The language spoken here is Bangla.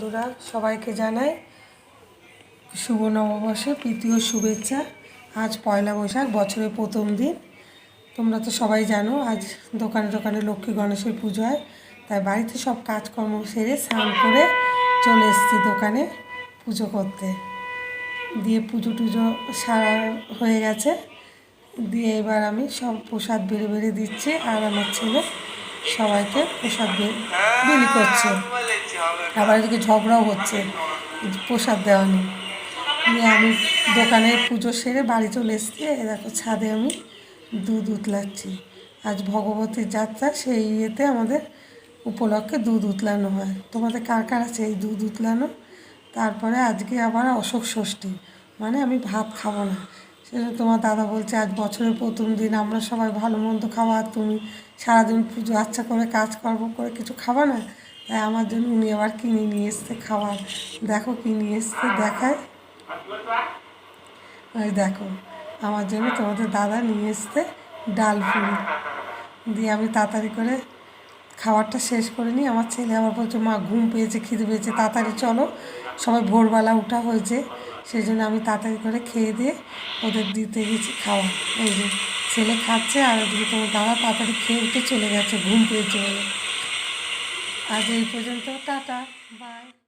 বন্ধুরা, সবাইকে জানাই শুভ নববর্ষে প্রীতীয় শুভেচ্ছা। আজ পয়লা বৈশাখ, বছরের প্রথম দিন। তোমরা তো সবাই জানো, আজ দোকানে দোকানে লক্ষ্মী গণেশের পুজো হয়। তাই বাড়িতে সব কাজকর্ম সেরে স্নান করে চলে এসেছি দোকানে পুজো করতে। দিয়ে পুজো টুজো সারা হয়ে গেছে। দিয়ে এবার আমি সব প্রসাদ বেড়ে বেড়ে দিচ্ছি আর আমার ছেলে সবাইকে প্রসাদ বিলি করছে। আবার এদিকে ঝগড়াও হচ্ছে। প্রসাদ দেওয়া নিয়ে আমি দোকানে পুজো সেরে বাড়ি চলে এসেছি। এই দেখো ছাদে আমি দুধ উতলাচ্ছি। আজ ভগবতীর যাত্রা, সেই ইয়েতে আমাদের উপলক্ষে দুধ উতলানো হয়। তোমাদের কার কার আছে এই দুধ উতলানো? তারপরে আজকে আবার অশোক ষষ্ঠী। মানে আমি ভাত খাব না। সেজন্য তোমার দাদা বলছে, আজ বছরের প্রথম দিন, আমরা সবাই ভালো মন্দ খাওয়া তুমি সারাদিন পুজো আচ্ছা করে কাজকর্ম করে কিছু খাবা না? তাই আমার জন্য উনি আবার কিনে নিয়ে এসছে খাবার। দেখো কি নিয়ে এসছে দেখায় ওই দেখো, আমার জন্য তোমাদের দাদা নিয়ে এসছে ডাল পুরি। দিয়ে আমি তাড়াতাড়ি করে খাবারটা শেষ করে নিই। আমার ছেলে আবার বলছে, মা, ঘুম পেয়েছে, খিদে পেয়েছে, তাড়াতাড়ি চলো। সবাই ভোরবেলা উঠা হয়েছে সেই জন্য আমি তাড়াতাড়ি করে খেয়ে দিয়ে ওদের দিতে গেছি খাওয়া। এই যে, ছেলে খাচ্ছে আর ওদিকে তোমার দাদা তাড়াতাড়ি খেয়ে উঠে চলে গেছে, ঘুম পেয়েছে বলে। আজ এই পর্যন্ত টাটা বাই